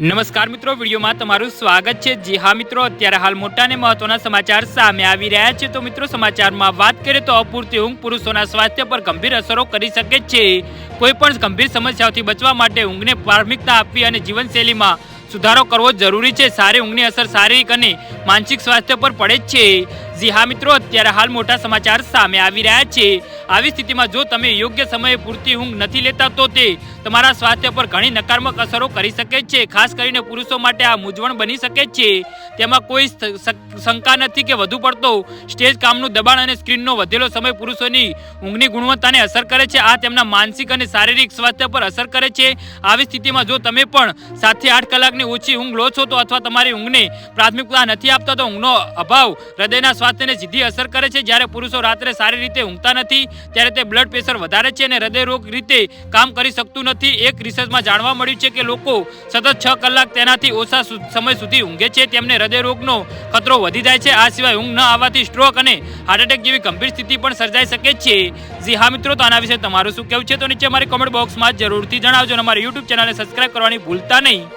નમસ્કાર મિત્રો, વિડીયોમાં તમારું સ્વાગત છે. જી હા મિત્રો, અત્યારે હાલ મોટા અને મહત્વના સમાચાર સામે આવી રહ્યા છે. તો મિત્રો, સમાચારમાં વાત કરીએ તો અપૂરતી ઊંઘ પુરુષોના સ્વાસ્થ્ય પર ગંભીર અસરો કરી શકે છે. કોઈ પણ ગંભીર સમસ્યાઓથી બચવા માટે ઊંઘને પ્રાથમિકતા આપવી અને જીવનશૈલીમાં સુધારો કરવો જરૂરી છે. સારી ઊંઘની અસર શારીરિક અને માનસિક સ્વાસ્થ્ય પર પડે જ છે. જી હા મિત્રો, અત્યારે હાલ મોટા સમાચાર સામે આવી રહ્યા છે. આવી સ્થિતિમાં જો તમે યોગ્ય સમયે પૂરતી ઊંઘ નથી લેતા, તો તે તમારા સ્વાસ્થ્ય પર ઘણી નકારાત્મક અસરો કરી શકે છે. ખાસ કરીને પુરુષો માટે આ મૂંઝવણ બની શકે છે. તેમાં કોઈ શંકા નથી કે વધુ પડતો સ્ટેજ કામનું દબાણ અને સ્ક્રીનનો વધેલો સમય પુરુષોની ઊંઘની ગુણવત્તાને અસર કરે છે. આ તેમના માનસિક અને શારીરિક સ્વાસ્થ્ય પર અસર કરે છે. આવી સ્થિતિમાં જો તમે પણ સાતથી આઠ કલાકની ઓછી ઊંઘ લો છો તો અથવા તમારી ઊંઘને પ્રાથમિકતા નથી આપતા તો ઊંઘનો અભાવ હૃદયના સ્વાસ્થ્યને સીધી અસર કરે છે. જ્યારે પુરુષો રાત્રે સારી રીતે ઊંઘતા નથી, ત્યારે તે બ્લડ પ્રેશર વધારે છે અને હૃદય રોગ રીતે કામ કરી શકતું નથી. એક રિસર્ચમાં જાણવા મળ્યું છે કે લોકો સતત છ કલાક તેનાથી ઓછા સમય સુધી ઊંઘે છે. તેમને હૃદય રોગનો ખતરો વધી જાય છે. આ સિવાય ઊંઘ ન આવવાથી સ્ટ્રોક અને હાર્ટ એટેક જેવી ગંભીર સ્થિતિ પણ સર્જાઈ શકે છે. જી હા મિત્રો, તો આના વિશે તમારું શું કહેવું છે? તો નીચે મારી કોમેન્ટ બોક્સમાં જરૂરથી જણાવજો અને અમારી યુટ્યુબ ચેનલને સબસ્ક્રાઇબ કરવાની ભૂલતા નહીં.